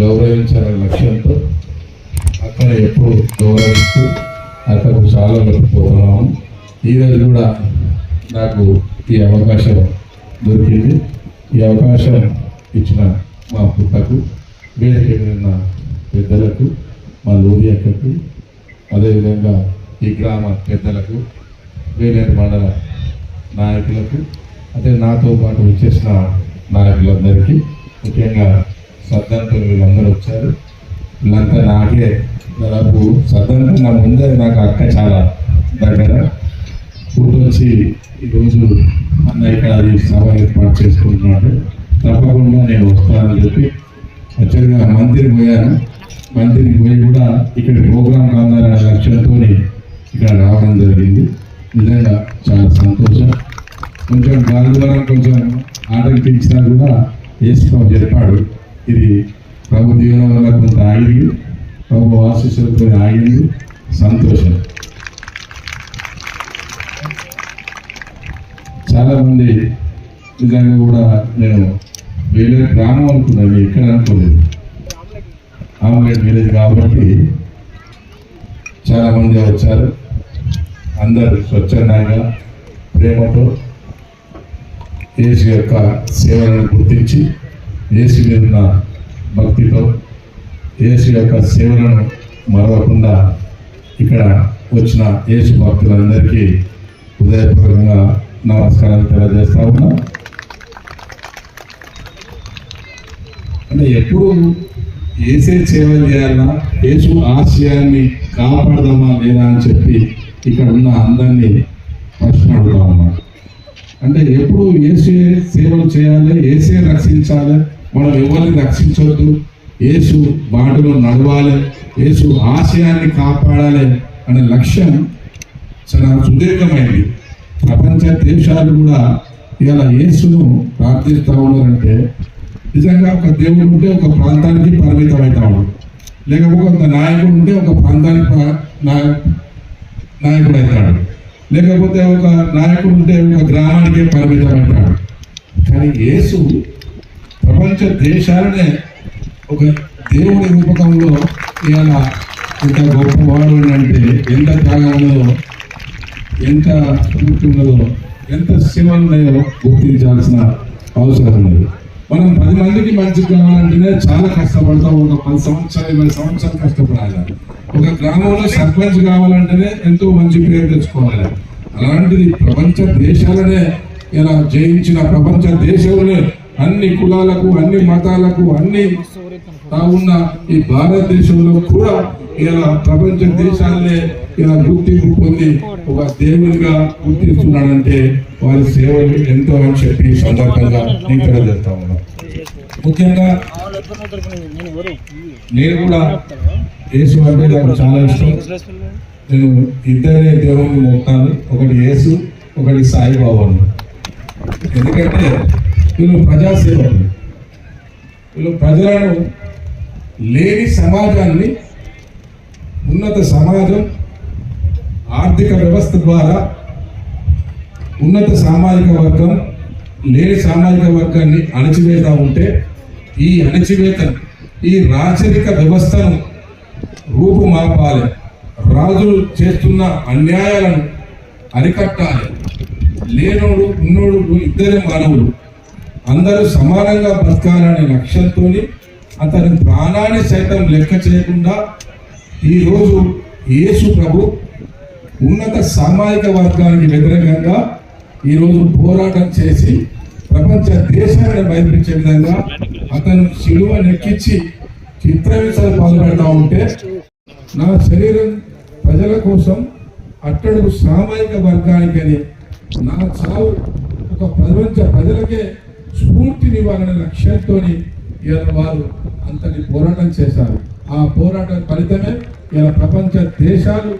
గౌరవించాలనే లక్ష్యంతో అక్కడ ఎప్పుడు గౌరవిస్తూ అక్కడకు చాలా పోతున్నాము. ఈరోజు కూడా నాకు ఈ అవకాశం దొరికింది. ఈ అవకాశం ఇచ్చిన మా పుట్టకు వేదిక ఉన్న పెద్దలకు మా లూరి అక్కకు అదేవిధంగా ఈ గ్రామ పెద్దలకు వేలేరు మండల నాయకులకు అదే నాతో పాటు వచ్చేసిన నాయకులందరికీ ముఖ్యంగా సర్దంతో వీళ్ళందరూ వచ్చారు. వీళ్ళంతా నాకే దాదాపు సర్దం కన్నా ముందే నాకు అక్క చాలా దగ్గర. వచ్చి ఈరోజు అన్న ఇక్కడ ఈ సభ ఏర్పాటు చేసుకుంటున్నాడు. తప్పకుండా నేను వస్తానని చెప్పి యాక్చువల్గా మందిరి పోయాను. మందిరికి పోయి కూడా ఇక్కడ ప్రోగ్రాం కావాలనే లక్ష్యంతో ఇక్కడ రావడం జరిగింది. నిజంగా చాలా సంతోషం. కొంచెం గాలిద్వారం కొంచెం ఆటంకించినా కూడా వేసుకో చెప్పాడు. ఇది ప్రభు దీవెన వల్ల కొంత ఆగింది. ప్రభు ఆశీస్సులతో ఆగింది. సంతోషం. చాలామంది నిజంగా కూడా నేను వేరే గ్రామం అనుకున్నాను ఇక్కడ అనుకోలేదు. ఆమ్లెట్ విలేజ్ కాబట్టి చాలామంది వచ్చారు. అందరు స్వచ్ఛందంగా ప్రేమతో యేసు యొక్క సేవలను గుర్తించి ఏసు మీద భక్తితో ఏసు యొక్క సేవలను మరవకుండా ఇక్కడ వచ్చిన ఏసు భక్తులందరికీ హృదయపూర్వకంగా నమస్కారాలు తెలియజేస్తా ఉన్నా. అంటే ఎప్పుడు ఏసే సేవలు చేయాలన్నా ఏసు ఆశయాన్ని కాపాడదామా లేదా అని చెప్పి ఇక్కడ ఉన్న అందరినీ ప్రశ్న అడుగుతా అంటే ఎప్పుడు ఏసే సేవలు చేయాలి ఏసే రక్షించాలి మనం ఎవరిని రక్షించవద్దు యేసు బాటలో నడవాలి. యేసు ఆశయాన్ని కాపాడాలి అనే లక్ష్యం చాలా సుదీర్ఘమైంది. ప్రపంచ దేశాలు కూడా ఇలా యేసును ప్రార్థిస్తూ ఉన్నారంటే నిజంగా ఒక దేవుడు ఉంటే ఒక ప్రాంతానికి పరిమితం అవుతా ఉన్నాడు. లేకపోతే ఒక నాయకుడు ఉంటే ఒక ప్రాంతానికి నాయ- నాయకుడు అవుతాడు లేకపోతే ఒక నాయకుడు ఉంటే ఒక గ్రామానికే పరిమితం అవుతాడు కానీ యేసు ప్రపంచ దేశాలనే ఒక దేవుడి రూపకంలో ఇలా ఇంత గొప్పవాడు అంటే ఎంత త్యాగం ఎంత స్ఫూర్తి ఉన్నదో ఎంత సేవలు ఉన్నాయో గుర్తించాల్సిన అవసరం ఉన్నది. మనం పది మందికి మంచి కావాలంటేనే చాలా కష్టపడతాం ఒక పది సంవత్సరాలు ఇరవై సంవత్సరాలు కష్టపడాలి. ఒక గ్రామంలో సర్పంచ్ కావాలంటేనే ఎంతో మంచి పేరు తెచ్చుకోవాలి. అలాంటిది ప్రపంచ దేశాలనే ఇలా జయించిన ప్రపంచ దేశంలో అన్ని కులాలకు అన్ని మతాలకు అన్ని ఉన్న ఈ భారతదేశంలో కూడా ఇలా ప్రపంచ దేశాలనే ఇలా గుర్తింపు పొంది ఒక దేవునిగా గుర్తిస్తున్నాడంటే వారి సేవలు ఎంతో అని చెప్పి సందర్భంగా నేను తెలియజేస్తా ఉన్నా. ముఖ్యంగా నేను కూడా యేసు అంటే నాకు చాలా ఇష్టం. నేను ఇద్దరే దేవుని మొక్కాను. ఒకటి యేసు ఒకటి సాయిబాబాను ఎందుకంటే వీళ్ళు ప్రజాసేవకులు. వీళ్ళు ప్రజలను లేని సమాజాన్ని ఉన్నత సమాజం ఆర్థిక వ్యవస్థ ద్వారా ఉన్నత సామాజిక వర్గం లేని సామాజిక వర్గాన్ని అణచివేతా ఉంటే ఈ అణచివేత ఈ రాచరిక వ్యవస్థను రూపుమాపాలి. రాజులు చేస్తున్న అన్యాయాలను అరికట్టాలి. లేనోడు ఉన్నోడు ఇద్దరే మానవుడు అందరూ సమానంగా బతకాలనే లక్ష్యంతో అతని ప్రాణాన్ని సైతం లెక్క చేయకుండా ఈరోజు యేసు ప్రభు ఉన్నత సామాజిక వర్గానికి వ్యతిరేకంగా ఈరోజు పోరాటం చేసి ప్రపంచ దేశాన్ని భయపించే విధంగా అతను శిలువ నెక్కించి చిత్రహింసలు పాల్పడతా ఉంటే నా శరీరం ప్రజల కోసం అట్టడుగు సామాజిక వర్గానికని నా చావు ఒక ప్రపంచ ప్రజలకే స్ఫూర్తినివ్వాలనే లక్ష్యంతో ఇలా వారు అంతటి పోరాటం చేశారు. ఆ పోరాటం ఫలితమే ఇలా ప్రపంచ దేశాలు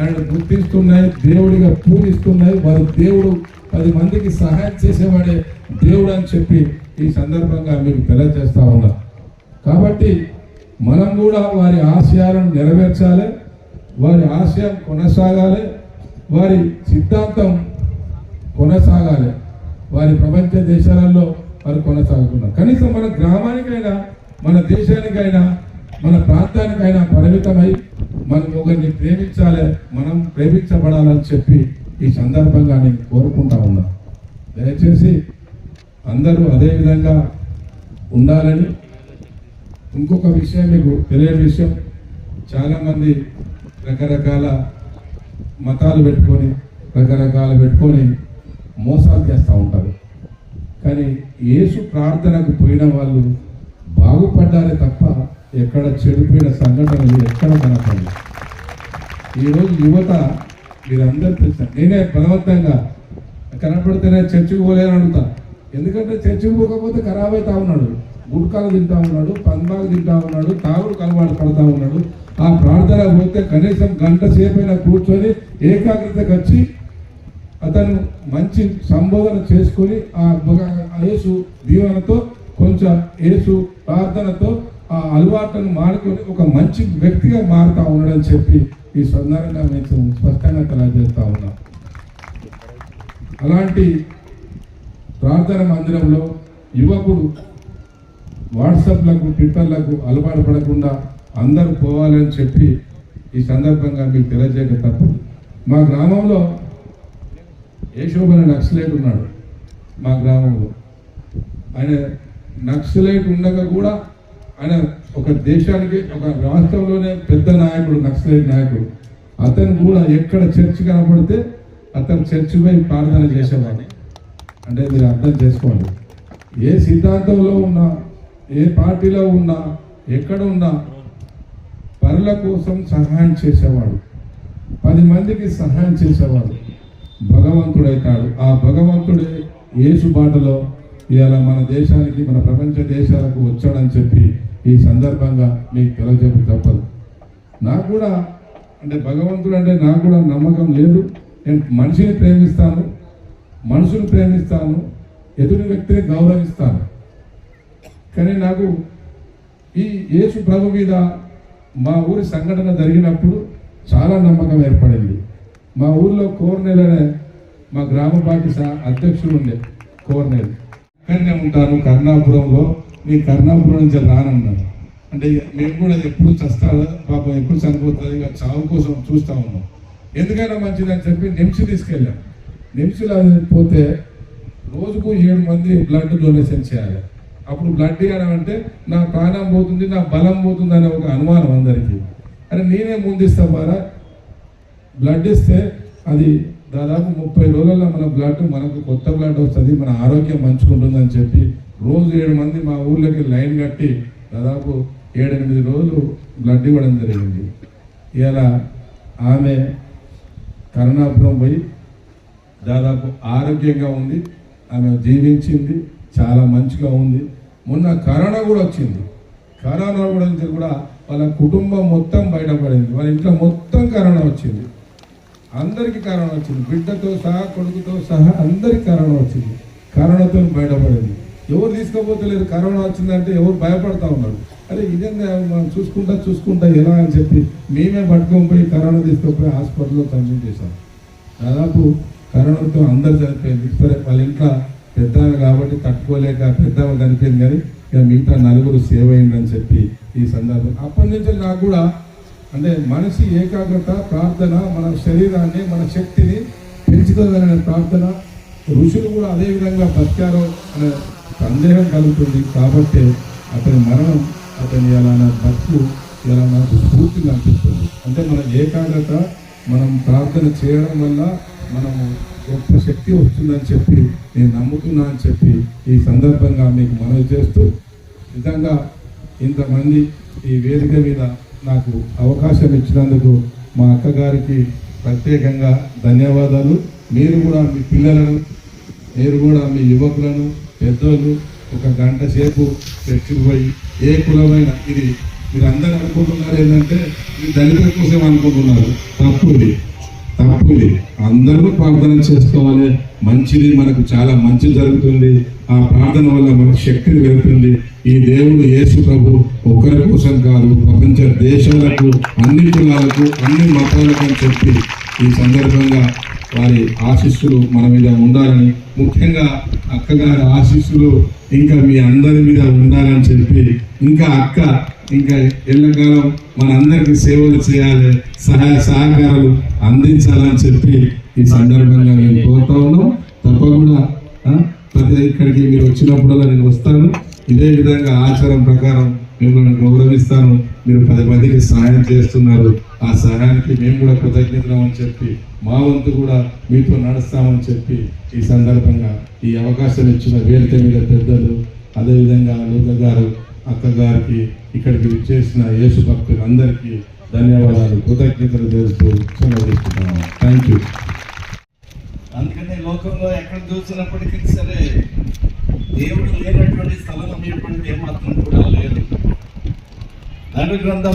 ఆయన గుర్తిస్తున్నాయి దేవుడిగా పూజిస్తున్నాయి. వారు దేవుడు పది మందికి సహాయం చేసేవాడే దేవుడు అని చెప్పి ఈ సందర్భంగా మీకు తెలియజేస్తా ఉన్నా. కాబట్టి మనం కూడా వారి ఆశయాలను నెరవేర్చాలి వారి ఆశయం కొనసాగాలి వారి సిద్ధాంతం కొనసాగాలి. వారి ప్రపంచ దేశాలలో వారు కొనసాగుతున్నారు. కనీసం మన గ్రామానికైనా మన దేశానికైనా మన ప్రాంతానికైనా పరిమితమై మనం ఒకరిని ప్రేమించాలి మనం ప్రేమించబడాలని చెప్పి ఈ సందర్భంగా నేను కోరుకుంటా ఉన్నా. దయచేసి అందరూ అదే విధంగా ఉండాలని ఇంకొక విషయం మీకు తెలియని విషయం చాలామంది రకరకాల మతాలు పెట్టుకొని రకరకాలు పెట్టుకొని మోసాలు చేస్తూ ఉంటారు. కానీ యేసు ప్రార్థనకు పోయిన వాళ్ళు బాగుపడ్డారే తప్ప ఎక్కడ చెడిపోయిన సంఘటనలు ఎక్కడ కనపడలేదు. ఈరోజు యువత మీరందరూ తెలుసా? నేనే బలవంతంగా కనపడితేనే చర్చికి పోలేని అడుగుతా. ఎందుకంటే చర్చికి పోకపోతే ఖరాబ్ అవుతా ఉన్నాడు. గుడ్కాలు తింటా ఉన్నాడు పందాలు తింటా ఉన్నాడు తాగుడు కలవాడు పడతా ఉన్నాడు. ఆ ప్రార్థన పోతే కనీసం గంట సేపు అయినా కూర్చొని ఏకాగ్రతకు వచ్చి అతను మంచి సంబోధన చేసుకొని ఆ యేసు దీవెనతో కొంచెం యేసు ప్రార్థనతో ఆ అలవాట్లను మానుకొని ఒక మంచి వ్యక్తిగా మారుతా ఉన్నాడని చెప్పి ఈ సందర్భంగా మేము స్పష్టంగా తెలియజేస్తా ఉన్నాం. అలాంటి ప్రార్థన మందిరంలో యువకుడు వాట్సాప్లకు ట్విట్టర్లకు అలవాటు పడకుండా అందరూ పోవాలని చెప్పి ఈ సందర్భంగా మీకు తెలియజేయక తప్పదు మా గ్రామంలో యశోభన నక్సలైట్ ఉన్నాడు మా గ్రామంలో. ఆయన నక్సలైట్ ఉండగా కూడా ఆయన ఒక దేశానికి ఒక రాష్ట్రంలోనే పెద్ద నాయకుడు నక్సలైట్ నాయకుడు. అతను కూడా ఎక్కడ చర్చ్ కనపడితే అతను చర్చి పోయి ప్రార్థన చేసేవాడు. అంటే మీరు అర్థం చేసుకోండి. ఏ సిద్ధాంతంలో ఉన్నా ఏ పార్టీలో ఉన్నా ఎక్కడ ఉన్నా పనుల కోసం సహాయం చేసేవాడు. పది మందికి సహాయం చేసేవాడు. భగవంతుడైతాడు. ఆ భగవంతుడే యేసు బాటలో ఇవాళ మన దేశానికి మన ప్రపంచ దేశాలకు వచ్చాడని చెప్పి ఈ సందర్భంగా మీకు తెలియజేపు తప్పదు. నాకు కూడా అంటే భగవంతుడు అంటే నాకు కూడా నమ్మకం లేదు. నేను మనిషిని ప్రేమిస్తాను మనుషుని ప్రేమిస్తాను ఎదుటి వ్యక్తిని గౌరవిస్తాను. కానీ నాకు ఈ యేసు ప్రభు మీద మా ఊరి సంఘటన జరిగినప్పుడు చాలా నమ్మకం ఏర్పడింది. మా ఊర్లో కోర్నేల్ అనే మా గ్రామ పార్టీ అధ్యక్షుడు ఉండే కోర్నేల్. ఇక్కడనే ఉంటాను కర్ణాపురంలో. మీ కర్ణాపురం నుంచి రానన్నాడు అంటే ఇక మేము కూడా ఎప్పుడు చస్తాడో పాపం ఎప్పుడు చనిపోతుంది? ఇక చావు కోసం చూస్తూ ఉన్నాం. ఎందుకైనా మంచిదని చెప్పి నిమ్స్ తీసుకెళ్ళాం. నిమ్స్లో పోతే రోజుకు ఏడు మంది బ్లడ్ డొనేషన్ చేయాలి. అప్పుడు బ్లడ్ ఇవ్వడం అంటే నా ప్రాణం పోతుంది నా బలం పోతుంది అనే ఒక అనుమానం అందరికీ. అరే నేనే ముందిస్తా బారా? బ్లడ్ ఇస్తే అది దాదాపు ముప్పై రోజుల్లో మన బ్లడ్ మనకు కొత్త బ్లడ్ వస్తుంది మన ఆరోగ్యం మంచుకుంటుందని చెప్పి రోజు ఏడు మంది మా ఊళ్ళకి లైన్ కట్టి దాదాపు ఏడెనిమిది రోజులు బ్లడ్ ఇవ్వడం జరిగింది. ఇలా ఆమె కరుణాపురం పోయి దాదాపు ఆరోగ్యంగా ఉంది ఆమె జీవించింది చాలా మంచిగా ఉంది. మొన్న కరోనా కూడా వచ్చింది. కరోనా కూడా కూడా వాళ్ళ కుటుంబం మొత్తం బయటపడింది. వాళ్ళ ఇంట్లో మొత్తం కరోనా వచ్చింది. అందరికీ కరోనా వచ్చింది. బిడ్డతో సహా కొడుకుతో సహా అందరికి కరోనా వచ్చింది. కరోనాతో బయటపడింది. ఎవరు తీసుకోపోతలేరు కరోనా వచ్చిందంటే ఎవరు భయపడతా ఉన్నారు. అరే ఇదేందా మనం చూసుకుంటా చూసుకుంటా ఎలా అని చెప్పి మేమే పట్టుకొని కరోనా తీసుకొని హాస్పిటల్లో కన్సూమ్ చేశాం. దాదాపు కరోనాతో అందరు చనిపోయింది. సరే వాళ్ళ ఇంట్లో పెద్దవి కాబట్టి తట్టుకోలేక పెద్దవి చనిపోయింది కానీ ఇక మిగతా నలుగురు సేవ్ అయిందని చెప్పి ఈ సందర్భం. అప్పటి నుంచి నాకు కూడా అంటే మనసు ఏకాగ్రత ప్రార్థన మన శరీరాన్ని మన శక్తిని పెంచుతుందనే ప్రార్థన. ఋషులు కూడా అదే విధంగా బతికారు అనే సందేహం కలుగుతుంది. కాబట్టి అతని మరణం అతని ఎలా బతుకు ఇలా మనకు స్ఫూర్తిగా అనిపిస్తుంది. అంటే మన ఏకాగ్రత మనం ప్రార్థన చేయడం వల్ల మనము గొప్ప శక్తి వస్తుందని చెప్పి నేను నమ్ముతున్నా అని చెప్పి ఈ సందర్భంగా మీకు మనవి చేస్తూ నిజంగా ఇంతమంది ఈ వేదిక మీద నాకు అవకాశం ఇచ్చినందుకు మా అక్కగారికి ప్రత్యేకంగా ధన్యవాదాలు. మీరు కూడా మీ పిల్లలను మీరు కూడా మీ యువకులను పెద్దోళ్ళు ఒక గంట సేపు చర్చికి పోయి ఏ కులమైన ఇది మీరు అందరూ అనుకుంటున్నారు ఏంటంటే ఇది దళితుల కోసం అనుకుంటున్నారు. తప్పు ఇది. తప్పు అందరూ ప్రార్థన చేసుకోవాలి. మంచిది మనకు చాలా మంచి జరుగుతుంది. ఆ ప్రార్థన వల్ల మనకు శక్తిని పెరుగుతుంది ఈ దేవుడు యేసు ప్రభు ఒకరి కోసం కాదు ప్రపంచ దేశాలకు అన్ని కులాలకు అన్ని మతాలకు అని చెప్పి ఈ సందర్భంగా వారి ఆశీస్సులు మన మీద ఉండాలని ముఖ్యంగా అక్కగారి ఆశీస్సులు ఇంకా మీ అందరి మీద ఉండాలని చెప్పి ఇంకా అక్క ఇంకా ఎల్లకాలం మనందరికీ సేవలు చేయాలి సహాయ సహకారాలు అందించాలని చెప్పి ఈ సందర్భంగా నేను కోరుతా ఉన్నాం తప్పకుండా ప్రతి ఇక్కడికి మీరు వచ్చినప్పుడల్లా నేను వస్తాను. ఇదే విధంగా ఆచారం ప్రకారం మిమ్మల్ని గౌరవిస్తాను. మీరు పది మందికి సహాయం చేస్తున్నారు. ఆ సహాయానికి మేము కూడా కృతజ్ఞతమని చెప్పి మా వంతు కూడా మీతో నడుస్తామని చెప్పి ఈ సందర్భంగా ఈ అవకాశం ఇచ్చిన వేదిక మీద పెద్దలు అదేవిధంగా లోక గారు అక్కగారికి ఇక్కడికి విచ్చేసిన యేసు భక్తులందరికీ ధన్యవాదాలు. కృతజ్ఞతలు తెలుస్తూ సెలవు థ్యాంక్ యూ అందుకనే లోకంలో ఎక్కడ చూసినప్పటికీ సరే దేవుడు లేనటువంటి స్థలం అనేటువంటిది ఏమాత్రం కూడా లేదు. ధను గ్రంథం